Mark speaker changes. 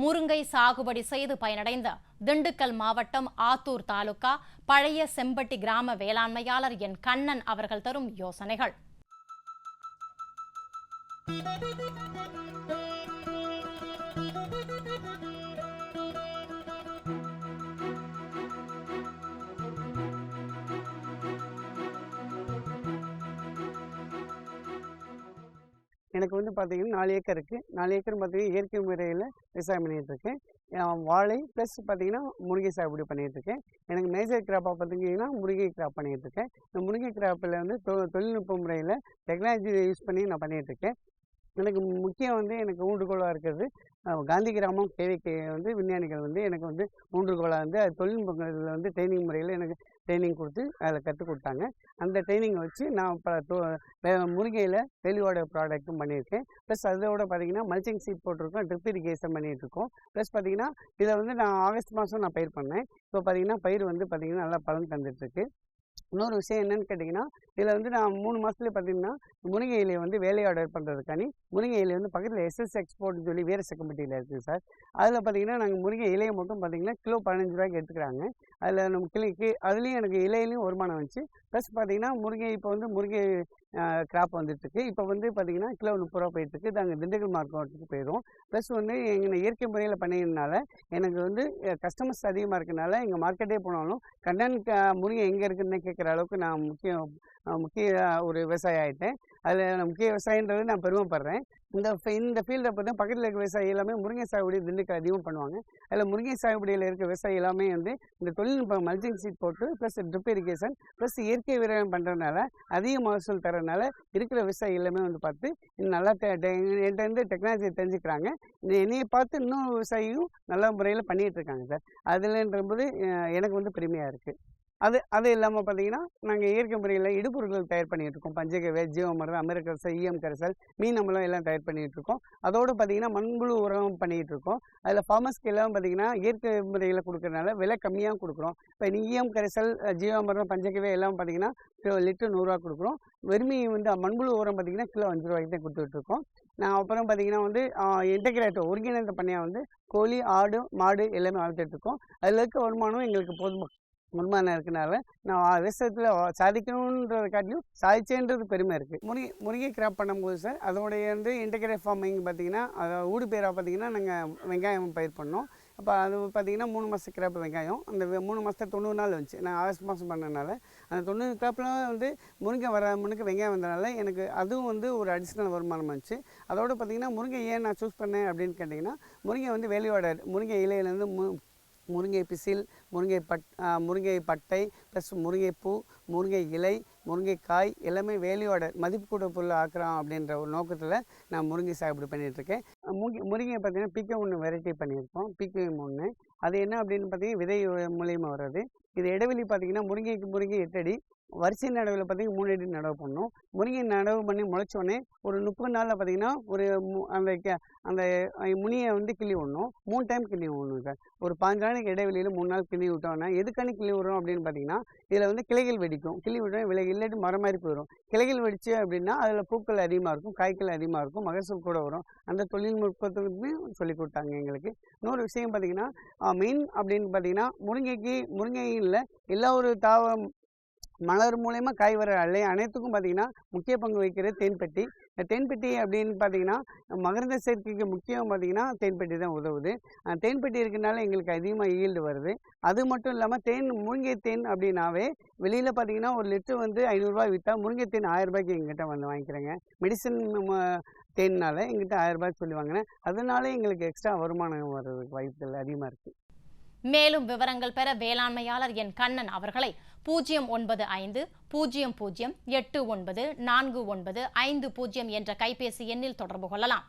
Speaker 1: முருங்கை சாகுபடி செய்து பயனடைந்த திண்டுக்கல் மாவட்டம் ஆத்தூர் தாலுகா பழைய செம்பட்டி கிராம வேளாண்மையாளர் என் கண்ணன் அவர்கள் தரும் யோசனைகள்.
Speaker 2: எனக்கு வந்து பார்த்தீங்கன்னா நாலு ஏக்கர் இருக்குது நாலு ஏக்கர் பார்த்திங்கன்னா இயற்கை முறையில் விவசாயம் பண்ணிகிட்ருக்கேன் வாழை ப்ளஸ் பார்த்தீங்கன்னா முருங்கை சாகுபடி பண்ணிகிட்ருக்கேன் எனக்கு மேஜர் கிராப்பாக பார்த்திங்கன்னா முருங்கை கிராப் பண்ணிகிட்டு இருக்கேன். இந்த முருங்கை கிராப்பில் வந்து தொ தொழில்நுட்ப முறையில் டெக்னாலஜி யூஸ் பண்ணி நான் பண்ணிகிட்ருக்கேன் எனக்கு முக்கியம் வந்து எனக்கு ஊண்டுகோலாக இருக்கிறது. காந்தி கிராமம் கேவிகே வந்து விஞ்ஞானிகள் வந்து எனக்கு வந்து ஊன்றுகோலாக வந்து அது தொழில்நுட்பங்களில் வந்து ட்ரைனிங் முறையில் எனக்கு ட்ரைனிங் கொடுத்து அதில் கற்றுக் கொடுத்தாங்க. அந்த ட்ரைனிங்கை வச்சு நான் பல டோ முருங்கையில் வெளியோட ப்ராடக்ட்டும் பண்ணியிருக்கேன். ப்ளஸ் அதோட பார்த்தீங்கன்னா மல்ச்சிங் சீட் போட்டிருக்கோம் ட்ரிப் இரிகேஷன் பண்ணிகிட்ருக்கோம் ப்ளஸ் பார்த்தீங்கன்னா இதை வந்து நான் ஆகஸ்ட் மாதம் நான் பயிர் பண்ணேன். இப்போ பார்த்தீங்கன்னா பயிர் வந்து பார்த்தீங்கன்னா நல்லா பலன் தந்துட்டுருக்கு. இன்னொரு விஷயம் என்னன்னு கேட்டிங்கன்னா இதில் வந்து நான் மூணு மாதத்துல பார்த்தீங்கன்னா முருங்கை இலையை வந்து வேலை ஆர்டர் பண்ணுறதுக்கானி முருங்கை இலை வந்து பக்கத்தில் எஸ்எஸ் எக்ஸ்போர்ட்னு சொல்லி வீர செக்கம்பட்டியில் இருக்குது சார் அதில் பார்த்தீங்கன்னா நாங்கள் முருங்கை இலையை மட்டும் பார்த்தீங்கன்னா கிலோ பதினஞ்சு ரூபாய்க்கு எடுத்துக்கிறாங்க. அதில் நம்ம கிளிக்கு அதுலேயும் எனக்கு இலையிலையும் வருமானம் வந்துச்சு. ப்ளஸ் பார்த்தீங்கன்னா முருங்கை இப்போ வந்து முருங்கை கிராப் வந்துட்டுருக்கு. இப்போ வந்து பார்த்தீங்கன்னா கிலோ முப்பது ரூபா போயிட்டுருக்கு. நாங்கள் திண்டுக்கல் மார்க்கெட்டுக்கு போயிடும் ப்ளஸ் வந்து எங்கள் இயற்கை முறையில் பண்ணியிருந்தனால எனக்கு வந்து கஸ்டமர்ஸ் அதிகமாக இருக்கனால எங்கள் மார்க்கெட்டே போனாலும் கண்டன் முருங்கை எங்கே இருக்குன்னு கேட்குற அளவுக்கு நான் முக்கியம் முக்கிய ஒரு விவசாயி ஆகிட்டேன் அதில் முக்கிய விவசாயின்றது நான் பெருமைப்படுறேன். இந்த இந்த ஃபீல்டை பார்த்தா பக்கத்தில் இருக்க விவசாயி எல்லாமே முருங்கை சாகுபடி திண்டுக்கல் அதிகமாக பண்ணுவாங்க. அதில் முருங்கை சாகுபடியில் இருக்க விவசாயி எல்லாமே வந்து இந்த தொழில்நுட்பம் மல்ச்சிங் சீட் போட்டு ப்ளஸ் ட்ரிப் இரிகேஷன் ப்ளஸ் இயற்கை விவசாயம் பண்ணுறதுனால அதிக மகசூல் தரனால இருக்கிற விவசாயி எல்லாமே வந்து பார்த்து இன்னும் நல்லா டெ- டெ- என்கிட்ட டெக்னாலஜி தெரிஞ்சுக்கிறாங்க. என்னையை பார்த்து இன்னும் விவசாயியும் நல்ல முறையில் பண்ணிகிட்டு இருக்காங்க சார். அதுலன்றபோது போது எனக்கு வந்து பெருமையாக இருக்குது அது அது இல்லாமல் பார்த்தீங்கன்னா நாங்கள் இயற்கை முறையில் இடுபொருட்கள் தயார் பண்ணிகிட்டு இருக்கோம் பஞ்சகவே ஜீவமரம் அமிர்கரசல் ஈயம் கரைசல் மீன் அமிலம் எல்லாம் தயார் பண்ணிகிட்டு இருக்கோம் அதோடு பார்த்தீங்கன்னா மண்புழு உரம் பண்ணிகிட்டு இருக்கோம் அதில் ஃபார்மர்ஸ்க்கு எல்லாம் பார்த்தீங்கன்னா இயற்கை முறையில் கொடுக்குறதுனால விலை கம்மியாக கொடுக்குறோம். இப்போ ஈயம் கரைசல் ஜீவாமரம் பஞ்சகவே எல்லாம் பார்த்தீங்கன்னா கிலோ லிட்டர் நூறுரூவா கொடுக்குறோம். வெறுமி வந்து மண்புழு உரம் பார்த்தீங்கன்னா கிலோ அஞ்சு ரூபாய்க்கு தான் கொடுத்துட்ருக்கோம் நான் அப்புறம் பார்த்தீங்கன்னா வந்து இன்டகிரேட்டர் ஒருங்கிணைந்த பண்ணையாக வந்து கோழி ஆடு மாடு எல்லாமே வளர்த்துட்ருக்கோம் அதில் இருக்க வருமானம் எங்களுக்கு போதுமா வருமானம் இருக்கனால நான் விவசாயத்தில் சாதிக்கணுன்றது காட்டிலும் சாதிச்சேன்றது பெருமை இருக்குது முருங்கை முருங்கை கிராப் பண்ணும்போது சார் அதோடைய வந்து இன்டகிரேட் ஃபார்மிங் பார்த்தீங்கன்னா அதை ஊடு பேராக பார்த்தீங்கன்னா நாங்கள் வெங்காயம் பயிர் பண்ணோம். அப்போ அது பார்த்தீங்கன்னா மூணு மாதம் கிராப் வெங்காயம் அந்த மூணு மாதத்து தொண்ணூறு நாள் வந்துச்சு. நான் ஆகஸ்ட் மாதம் பண்ணனால அந்த தொண்ணூறு கிராப்பில் வந்து முருங்கை வர முன்னுக்கு வெங்காயம் வந்தனால எனக்கு அதுவும் வந்து ஒரு அடிஷ்னல் வருமானம் வந்துச்சு. அதோடு பார்த்தீங்கன்னா முருங்கை ஏன் நான் சூஸ் பண்ணேன் அப்படின்னு கேட்டிங்கன்னா முருங்கை வந்து வேலையோட முருங்கை இலையிலேருந்து மு முருங்கை பிசில் முருங்கை பட் முருங்கை பட்டை ப்ளஸ் முருங்கைப்பூ முருங்கை இலை முருங்கைக்காய் எல்லாமே வேலையோட மதிப்பு கூட பொருள் ஆக்குறோம் அப்படின்ற ஒரு நோக்கத்தில் நான் முருங்கை சாகுபடி பண்ணிகிட்ருக்கேன் முருங்கை முருங்கை பார்த்தீங்கன்னா பிகே ஒன்று வெரைட்டி பண்ணியிருக்கோம். பிகே ஒன்று அது என்ன அப்படின்னு பார்த்தீங்கன்னா விதை மூலியமாக வர்றது. இது இடைவெளி பார்த்தீங்கன்னா முருங்கைக்கு முருங்கை எட்டடி வரிசை நடவில் பார்த்தீங்கன்னா மூணு அடி நடவு பண்ணணும் முருங்கை நடவு பண்ணி முளைச்சோடனே ஒரு முப்பது நாளில் பார்த்தீங்கன்னா ஒரு மு- அந்த கெ- அந்த முனியை வந்து கிள்ளி விடணும். மூணு டைம் கிள்ளி விடணும் சார் ஒரு பாஞ்சு நாளைக்கு இடைவெளியில் மூணு நாள் கிள்ளி விட்டோன்னா எதுக்கான கிள்ளி விடுறோம் அப்படின்னு பார்த்தீங்கன்னா இதில் வந்து கிளைகள் வெடிக்கும். கிள்ளி விட்டோம் விலை இல்லாட்டி மரம் மாதிரி போயிடும் கிளைகள் வெடிச்சு அப்படின்னா அதில் பூக்கள் அதிகமாக இருக்கும் காய்கள் அதிகமாக இருக்கும் மகசூல் கூட வரும். அந்த தொழில்நுட்பத்துக்குமே சொல்லிக் கொடுத்தாங்க எங்களுக்கு. இன்னொரு விஷயம் பார்த்தீங்கன்னா மெயின் அப்படின்னு பார்த்தீங்கன்னா முருங்கைக்கு முருங்கை இல்லை எல்லா ஒரு தாவம் மலர் மூலயமா காய் வர அல்லை அனைத்துக்கும் பார்த்தீங்கன்னா முக்கிய பங்கு வகிக்கிறது தேன்பெட்டி. இந்த தேன்பெட்டி அப்படின்னு பார்த்தீங்கன்னா மகரந்த சேர்க்கைக்கு முக்கியம் பார்த்தீங்கன்னா தேன்பெட்டி தான் உதவுது. தேன்பெட்டி இருக்கிறனால எங்களுக்கு அதிகமாக ஈல்டு வருது. அது மட்டும் இல்லாமல் தேன் முருங்கை தேன் அப்படின்னாவே வெளியில் பார்த்தீங்கன்னா ஒரு லிட்டர் வந்து ஐநூறுரூவா விற்றா முருங்கை தேன் ஆயிரம் ரூபாய்க்கு எங்கிட்ட வந்து வாங்கிக்கிறேங்க. மெடிசன் தேன்னால் எங்கிட்ட ஆயர்ரூபாய்க்கு சொல்லி வாங்கினேன் அதனால எங்களுக்கு எக்ஸ்ட்ரா வருமானம் வர்றதுக்கு வாய்ப்புகள் அதிகமாக இருக்குது
Speaker 1: மேலும் விவரங்கள் பெற வேளாண்மையாளர் என் கண்ணன் அவர்களை பூஜ்ஜியம் ஒன்பது ஐந்து பூஜ்ஜியம் பூஜ்ஜியம் எட்டு ஒன்பது நான்கு ஒன்பது ஐந்து பூஜ்ஜியம் என்ற கைபேசி எண்ணில் தொடர்பு கொள்ளலாம்.